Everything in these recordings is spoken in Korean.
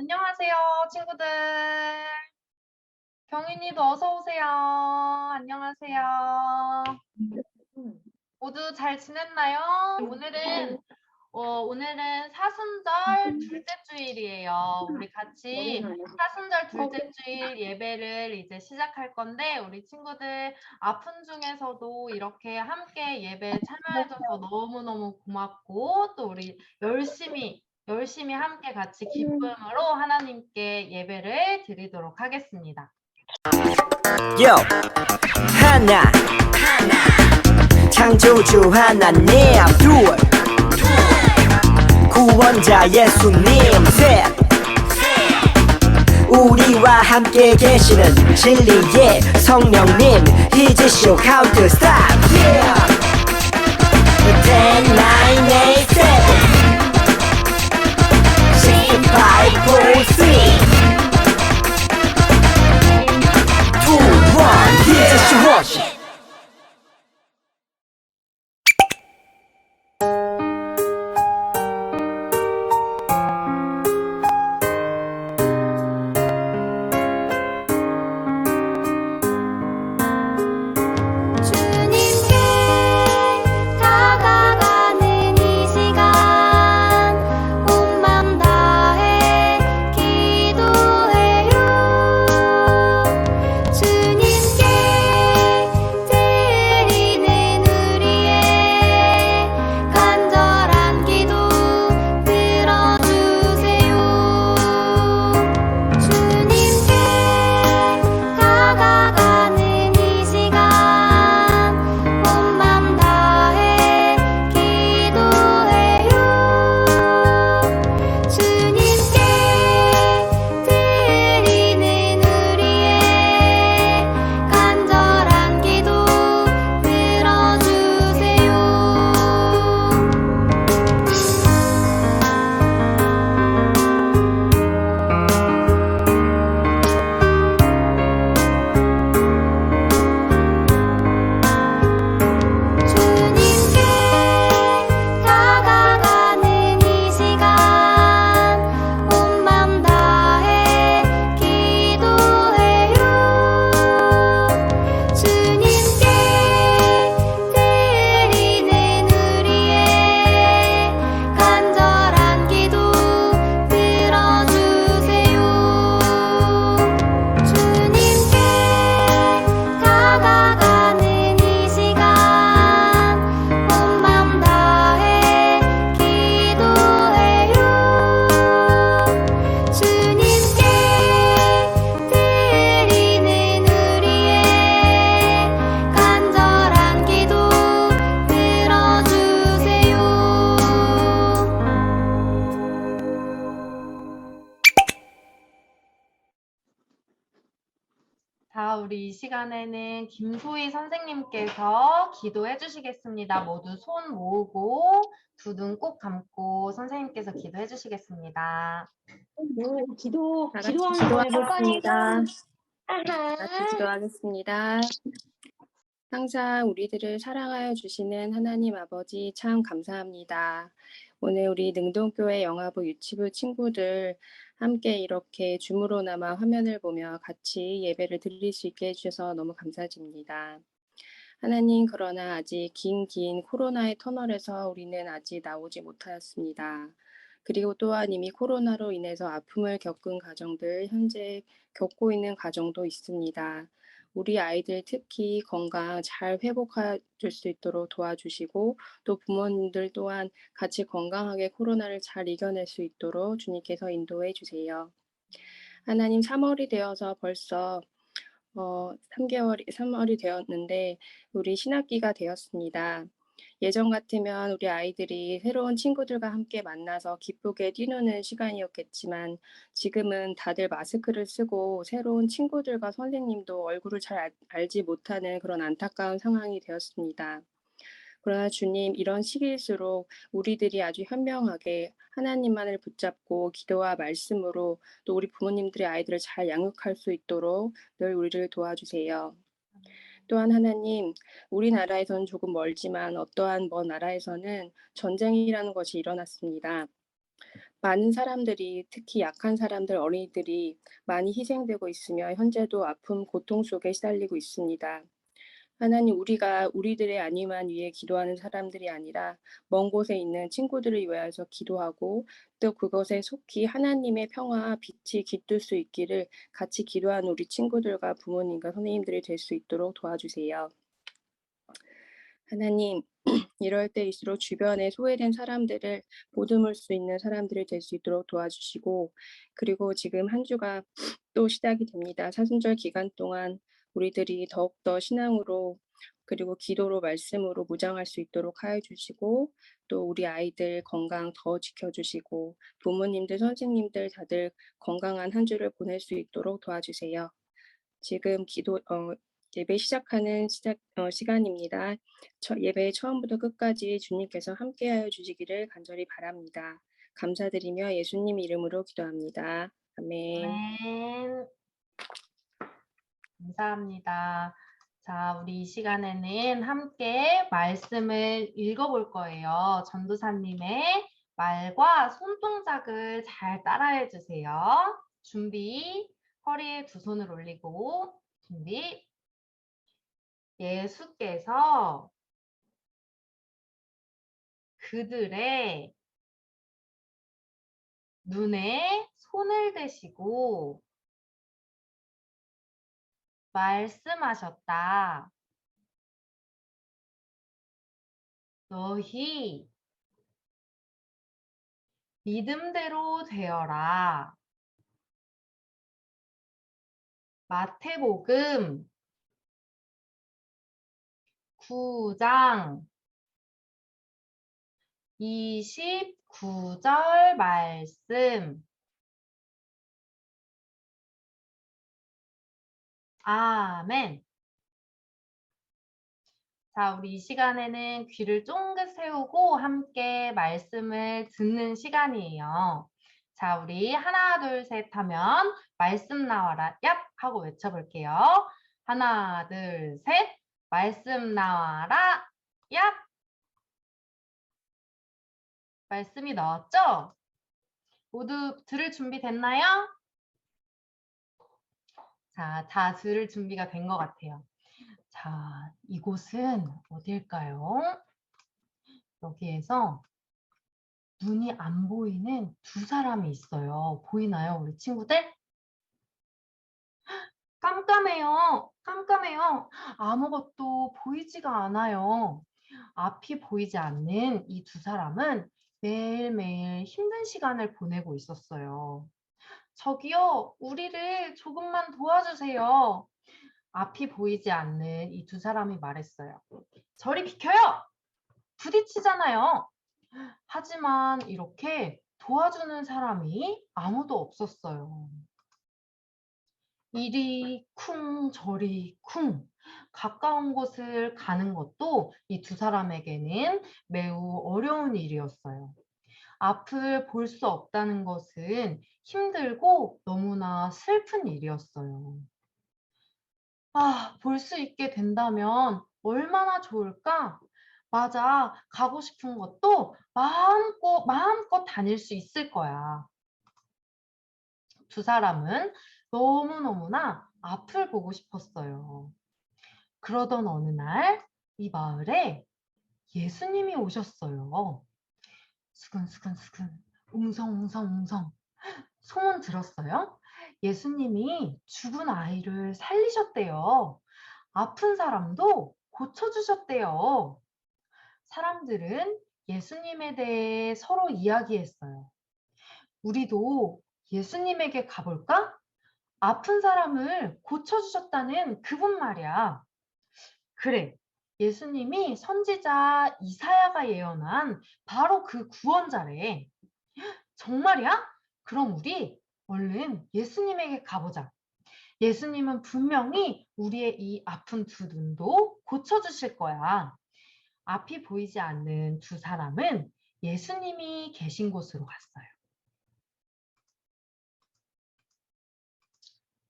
안녕하세요, 친구들. 경인이도 어서 오세요. 안녕하세요. 모두 잘 지냈나요? 오늘은 어, 오늘은 사순절 둘째 주일이에요. 우리 같이 사순절 둘째 주일 예배를 이제 시작할 건데 우리 친구들 아픈 중에서도 이렇게 함께 예배에 참여해줘서 너무너무 고맙고 또 우리 열심히 열심히 함께 같이 기쁨으로 하나님께 예배를 드리도록 하겠습니다. 요 하나. 창조주 하나님. 둘. 구원자 예수님. 셋. 우리와 함께 계시는 진리의 성령님. 이제 쇼 카운트 스탑. Yeah. 10, 9, 8, 7 five, four, six. Two, one, yes, watch it. 자, 우리 이 시간에는 김소희 선생님께서 기도해 주시겠습니다. 모두 손 모으고 두 눈 꼭 감고 선생님께서 기도해 주시겠습니다. 뭐 기도 다 같이 기도하는 거 기도하겠습니다. 같이 기도하겠습니다. 항상 우리들을 사랑하여 주시는 하나님 아버지 참 감사합니다. 오늘 우리 능동교회 영화부 유치부 친구들 함께 이렇게 줌으로나마 화면을 보며 같이 예배를 드릴 수 있게 해주셔서 너무 감사드립니다. 하나님, 그러나 아직 긴 긴 코로나의 터널에서 우리는 아직 나오지 못하였습니다. 그리고 또한 이미 코로나로 인해서 아픔을 겪은 가정들, 현재 겪고 있는 가정도 있습니다. 우리 아이들 특히 건강 잘 회복할 수 있도록 도와주시고 또 부모님들 또한 같이 건강하게 코로나를 잘 이겨낼 수 있도록 주님께서 인도해 주세요. 하나님 3월이 되어서 벌써 어, 3개월이 3월이 되었는데 우리 신학기가 되었습니다. 예전 같으면 우리 아이들이 새로운 친구들과 함께 만나서 기쁘게 뛰노는 시간이었겠지만 지금은 다들 마스크를 쓰고 새로운 친구들과 선생님도 얼굴을 잘 알- 알지 못하는 그런 안타까운 상황이 되었습니다. 그러나 주님, 이런 시기일수록 우리들이 아주 현명하게 하나님만을 붙잡고 기도와 말씀으로 또 우리 부모님들의 아이들을 잘 양육할 수 있도록 늘 우리를 도와주세요. 또한 하나님, 우리나라에서는 조금 멀지만 어떠한 먼 나라에서는 전쟁이라는 것이 일어났습니다. 많은 사람들이 특히 약한 사람들, 어린이들이 많이 희생되고 있으며 현재도 아픔, 고통 속에 시달리고 있습니다. 하나님, 우리가 우리들의 안위만 위해 기도하는 사람들이 아니라 먼 곳에 있는 친구들을 위하여서 기도하고 또 그것에 속히 하나님의 평화와 빛이 깃들 수 있기를 같이 기도하는 우리 친구들과 부모님과 선생님들이 될 수 있도록 도와주세요. 하나님, 이럴 때일수록 주변에 소외된 사람들을 보듬을 수 있는 사람들이 될 수 있도록 도와주시고, 그리고 지금 한 주가 또 시작이 됩니다. 사순절 기간 동안 우리들이 더욱더 신앙으로 그리고 기도로 말씀으로 무장할 수 있도록 하여 주시고 또 우리 아이들 건강 더 지켜주시고 부모님들 선생님들 다들 건강한 한 주를 보낼 수 있도록 도와주세요. 지금 기도 어, 예배 시작하는 시작 어, 시간입니다. 저, 예배 처음부터 끝까지 주님께서 함께하여 주시기를 간절히 바랍니다. 감사드리며 예수님 이름으로 기도합니다. 아멘. 아멘. 감사합니다. 자, 우리 이 시간에는 함께 말씀을 읽어볼 거예요. 전도사님의 말과 손동작을 잘 따라해 주세요. 준비. 허리에 두 손을 올리고 준비. 예수께서 그들의 눈에 손을 대시고 말씀하셨다. 너희 믿음대로 되어라. 마태복음 9장 29절 말씀. 아멘. 자, 우리 이 시간에는 귀를 쫑긋 세우고 함께 말씀을 듣는 시간이에요. 자, 우리 하나, 둘, 셋 하면 말씀 나와라, 얍! 하고 외쳐볼게요. 하나, 둘, 셋. 말씀 나와라, 얍! 말씀이 나왔죠? 모두 들을 준비 됐나요? 자, 다 들을 준비가 된 것 같아요. 자, 이곳은 어딜까요? 여기에서 눈이 안 보이는 두 사람이 있어요. 보이나요, 우리 친구들? 깜깜해요. 깜깜해요. 아무것도 보이지가 않아요. 앞이 보이지 않는 이 두 사람은 매일매일 힘든 시간을 보내고 있었어요. 저기요, 우리를 조금만 도와주세요. 앞이 보이지 않는 이 두 사람이 말했어요. 저리 비켜요! 부딪히잖아요. 하지만 이렇게 도와주는 사람이 아무도 없었어요. 이리 쿵 저리 쿵 가까운 곳을 가는 것도 이 두 사람에게는 매우 어려운 일이었어요. 앞을 볼 수 없다는 것은 힘들고 너무나 슬픈 일이었어요. 아, 볼 수 있게 된다면 얼마나 좋을까? 맞아, 가고 싶은 것도 마음껏, 마음껏 다닐 수 있을 거야. 두 사람은 너무너무나 앞을 보고 싶었어요. 그러던 어느 날 이 마을에 예수님이 오셨어요. 수근수근수근, 웅성웅성웅성. 소문 들었어요? 예수님이 죽은 아이를 살리셨대요. 아픈 사람도 고쳐주셨대요. 사람들은 예수님에 대해 서로 이야기했어요. 우리도 예수님에게 가볼까? 아픈 사람을 고쳐주셨다는 그분 말이야. 그래. 예수님이 선지자 이사야가 예언한 바로 그 구원자래. 정말이야? 그럼 우리 얼른 예수님에게 가보자. 예수님은 분명히 우리의 이 아픈 두 눈도 고쳐주실 거야. 앞이 보이지 않는 두 사람은 예수님이 계신 곳으로 갔어요.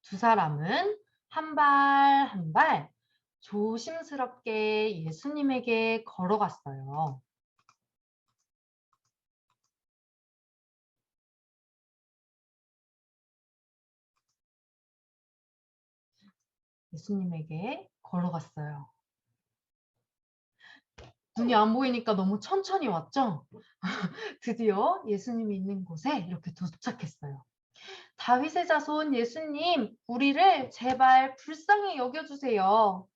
두 사람은 한 발 한발 조심스럽게 예수님에게 걸어갔어요. 예수님에게 걸어갔어요. 눈이 안 보이니까 너무 천천히 왔죠? 드디어 예수님이 있는 곳에 이렇게 도착했어요. 다윗의 자손 예수님, 우리를 제발 불쌍히 여겨주세요.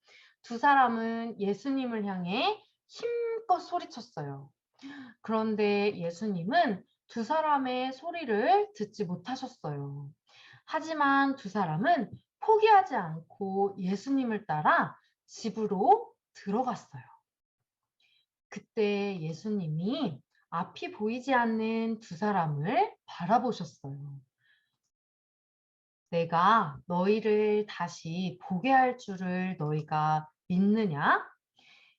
두 사람은 예수님을 향해 힘껏 소리쳤어요. 그런데 예수님은 두 사람의 소리를 듣지 못하셨어요. 하지만 두 사람은 포기하지 않고 예수님을 따라 집으로 들어갔어요. 그때 예수님이 앞이 보이지 않는 두 사람을 바라보셨어요. 내가 너희를 다시 보게 할 줄을 너희가 믿느냐?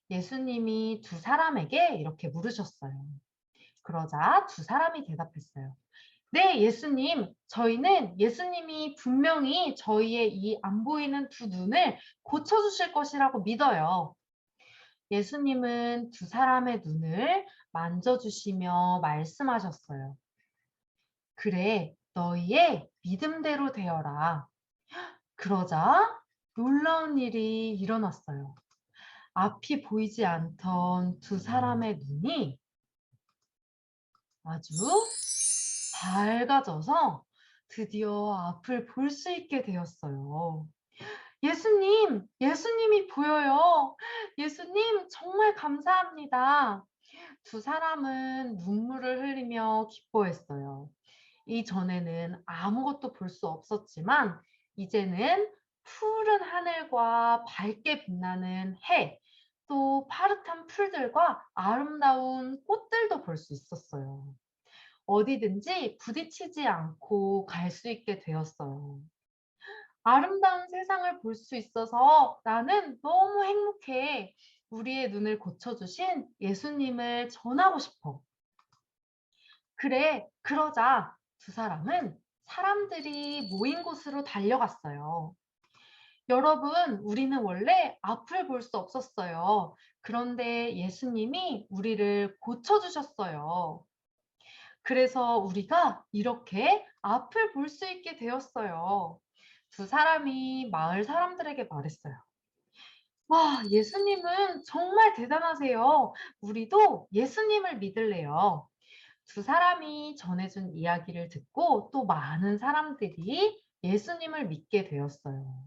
예수님이 두 사람에게 이렇게 물으셨어요. 그러자 두 사람이 대답했어요. 네, 예수님. 저희는 예수님이 분명히 저희의 이 안 보이는 두 눈을 고쳐주실 것이라고 믿어요. 예수님은 두 사람의 눈을 만져주시며 말씀하셨어요. 그래, 너희의 믿음대로 되어라. 그러자 놀라운 일이 일어났어요. 앞이 보이지 않던 두 사람의 눈이 아주 밝아져서 드디어 앞을 볼 수 있게 되었어요. 예수님, 예수님이 보여요. 예수님, 정말 감사합니다. 두 사람은 눈물을 흘리며 기뻐했어요. 이전에는 아무것도 볼 수 없었지만, 이제는 푸른 하늘과 밝게 빛나는 해, 또 파릇한 풀들과 아름다운 꽃들도 볼 수 있었어요. 어디든지 부딪히지 않고 갈 수 있게 되었어요. 아름다운 세상을 볼 수 있어서 나는 너무 행복해. 우리의 눈을 고쳐주신 예수님을 전하고 싶어. 그래, 그러자 두 사람은 사람들이 모인 곳으로 달려갔어요. 여러분, 우리는 원래 앞을 볼 수 없었어요. 그런데 예수님이 우리를 고쳐주셨어요. 그래서 우리가 이렇게 앞을 볼 수 있게 되었어요. 두 사람이 마을 사람들에게 말했어요. 와, 예수님은 정말 대단하세요. 우리도 예수님을 믿을래요. 두 사람이 전해준 이야기를 듣고 또 많은 사람들이 예수님을 믿게 되었어요.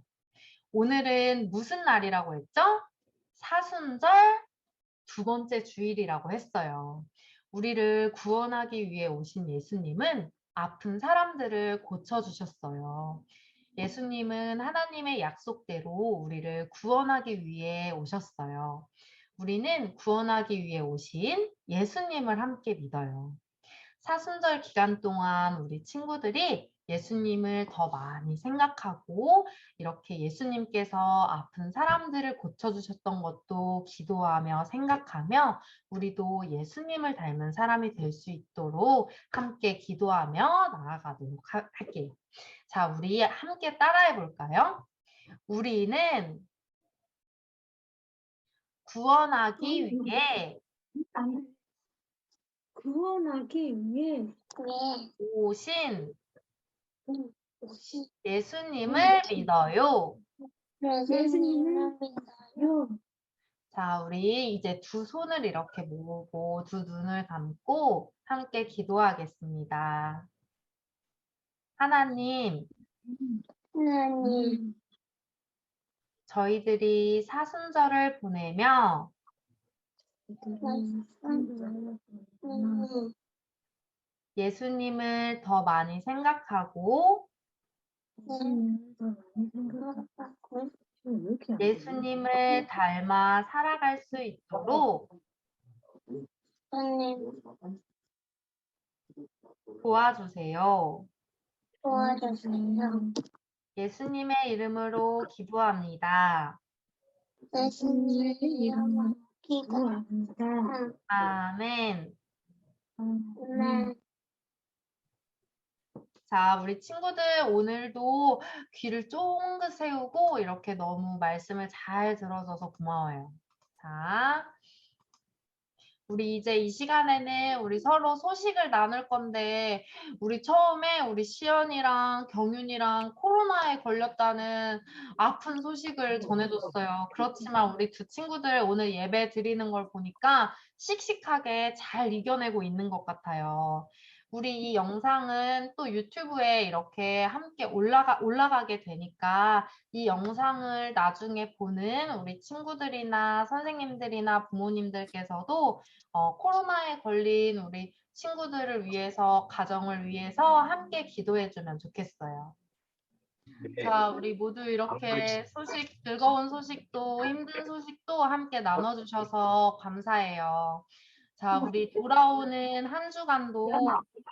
오늘은 무슨 날이라고 했죠? 사순절 두 번째 주일이라고 했어요. 우리를 구원하기 위해 오신 예수님은 아픈 사람들을 고쳐주셨어요. 예수님은 하나님의 약속대로 우리를 구원하기 위해 오셨어요. 우리는 구원하기 위해 오신 예수님을 함께 믿어요. 사순절 기간 동안 우리 친구들이 예수님을 더 많이 생각하고 이렇게 예수님께서 아픈 사람들을 고쳐주셨던 것도 기도하며 생각하며 우리도 예수님을 닮은 사람이 될 수 있도록 함께 기도하며 나아가도록 하- 할게요. 자, 우리 함께 따라해 볼까요? 우리는 구원하기 위해 구원하기 위해 오신 예수님을 믿어요. 예수님을 믿어요. 자, 우리 이제 두 손을 이렇게 모으고 두 눈을 감고 함께 기도하겠습니다. 하나님, 하나님 저희들이 사순절을 보내며 예수님을 더 많이 생각하고 예수님을 닮아 살아갈 수 있도록 도와주세요. 도와주세요. 예수님의 이름으로 기도합니다. 예수님의 이름으로 기도합니다. 아멘. 아멘. 자, 우리 친구들 오늘도 귀를 쫑긋 세우고 이렇게 너무 말씀을 잘 들어줘서 고마워요. 자, 우리 이제 이 시간에는 우리 서로 소식을 나눌 건데 우리 처음에 우리 시연이랑 경윤이랑 코로나에 걸렸다는 아픈 소식을 전해줬어요. 그렇지만 우리 두 친구들 오늘 예배 드리는 걸 보니까 씩씩하게 잘 이겨내고 있는 것 같아요. 우리 이 영상은 또 유튜브에 이렇게 함께 올라가, 올라가게 되니까 이 영상을 나중에 보는 우리 친구들이나 선생님들이나 부모님들께서도 어, 코로나에 걸린 우리 친구들을 위해서, 가정을 위해서 함께 기도해주면 좋겠어요. 자, 우리 모두 이렇게 소식, 즐거운 소식도 힘든 소식도 함께 나눠주셔서 감사해요. 자, 우리 돌아오는 한 주간도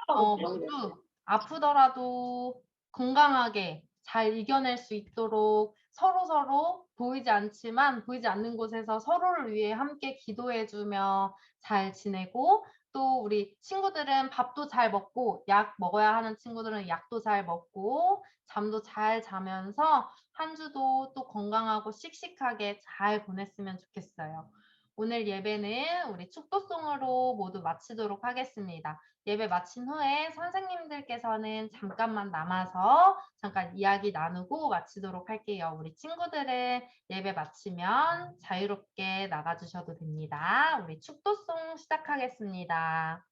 어, 모두 아프더라도 건강하게 잘 이겨낼 수 있도록 서로 서로 보이지 않지만 보이지 않는 곳에서 서로를 위해 함께 기도해주며 잘 지내고 또 우리 친구들은 밥도 잘 먹고 약 먹어야 하는 친구들은 약도 잘 먹고 잠도 잘 자면서 한 주도 또 건강하고 씩씩하게 잘 보냈으면 좋겠어요. 오늘 예배는 우리 축도송으로 모두 마치도록 하겠습니다. 예배 마친 후에 선생님들께서는 잠깐만 남아서 잠깐 이야기 나누고 마치도록 할게요. 우리 친구들은 예배 마치면 자유롭게 나가주셔도 됩니다. 우리 축도송 시작하겠습니다.